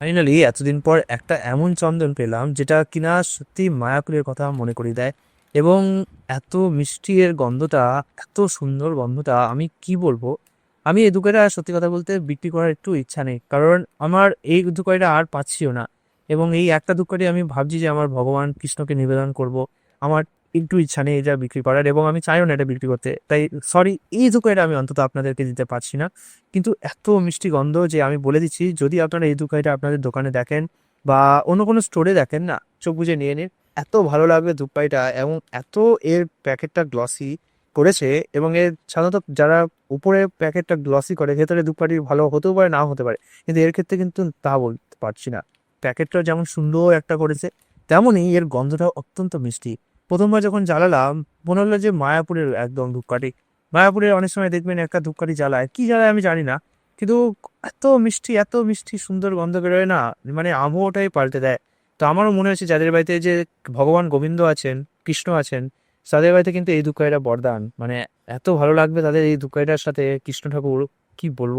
Finally এতদিন পর একটা এমন চন্দন পেলাম, যেটা কিনা সত্যি মায়াপুরের কথা মনে করিয়ে দেয়। এবং এত মিষ্টি এর গন্ধটা, এত সুন্দর গন্ধটা, আমি কি বলব? আমি এই দুকাইটা সত্যি কথা বলতে বিক্রি করার একটু ইচ্ছা নেই, কারণ আমার এই দুকাইটা আর পাচ্ছিও না। এবং এই একটা দুকাটি আমি ভাবছি যে আমার ভগবান কৃষ্ণকে নিবেদন করব, আমার একটু ইচ্ছা নেই এটা বিক্রি করার এবং আমি চাইও না এটা বিক্রি করতে। তাই সরি এই দুকাইটা আমি অন্তত আপনাদেরকে দিতে পারছি না। কিন্তু এত মিষ্টি গন্ধ যে আমি বলে দিচ্ছি, যদি আপনারা এই দুকাইটা আপনাদের দোকানে দেখেন বা অন্য কোনো স্টোরে দেখেন না, চোখ বুঝে নিয়ে নিন। এত ভালো লাগবে ধূপকাইটা এবং এত এর প্যাকেটটা গ্লসি করেছে এবং এর সাধারণত যারা উপরে প্যাকেটটা গ্লসি করে, ভেতরে ধূপকাঠি ভালো হতেও পারে, নাও হতে পারে। কিন্তু এর ক্ষেত্রে কিন্তু তা বলতে পারছি না। প্যাকেটটা যেমন সুন্দর একটা করেছে, তেমনই এর গন্ধটা অত্যন্ত মিষ্টি। প্রথমবার যখন জ্বালালাম, মনে হলো যে মায়াপুরের একদম ধূপকাঠি। মায়াপুরের অনেক সময় দেখবেন একটা ধূপকাঠি জ্বালায়। কি জ্বালায় আমি জানি না, কিন্তু এত মিষ্টি এত মিষ্টি সুন্দর গন্ধ বেরোয় না মানে আবহাওয়াটাই পাল্টে দেয়। তো আমারও মনে হচ্ছে যাদের বাড়িতে যে ভগবান গোবিন্দ আছেন, কৃষ্ণ আছেন, তাদের বাড়িতে কিন্তু এই দুঃখাইটা বরদান। মানে এত ভালো লাগবে তাদের এই দুঃখাইটার সাথে কৃষ্ণ ঠাকুর, কি বলব?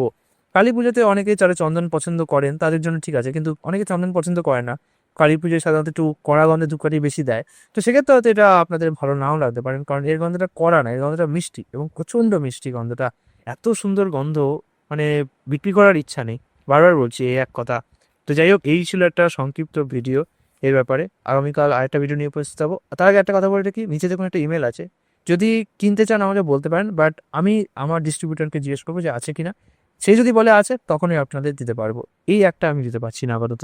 কালী পুজোতে অনেকে যারা চন্দন পছন্দ করেন, তাদের জন্য ঠিক আছে, কিন্তু অনেকে চন্দন পছন্দ করে না। কালী পুজোয় সাধারণত একটু কড়া গন্ধে দুঃখাটি বেশি দেয়। তো সেক্ষেত্রে হয়তো এটা আপনাদের ভালো নাও লাগতে পারেন কারণ এর গন্ধটা কড়া না, এর গন্ধটা মিষ্টি এবং প্রচণ্ড মিষ্টি গন্ধটা। এত সুন্দর গন্ধ মানে বিক্রি করার ইচ্ছা নেই। বারবার বলছি এই এক কথা। তো যাই হোক, এই ছিল একটা সংক্ষিপ্ত ভিডিও এর ব্যাপারে। আগামীকাল আরেকটা ভিডিও নিয়ে উপস্থিত হব। তার আগে একটা কথা বলে রাখি, নিচে দেখুন একটা ইমেল আছে। যদি কিনতে চান আমাকে বলতে পারেন, বাট আমি আমার ডিস্ট্রিবিউটরকে জিজ্ঞেস করব যে আছে কিনা। সে যদি বলে আছে, তখনই আপনাদের দিতে পারব। এই একটা আমি দিতে পারছি না আপাতত।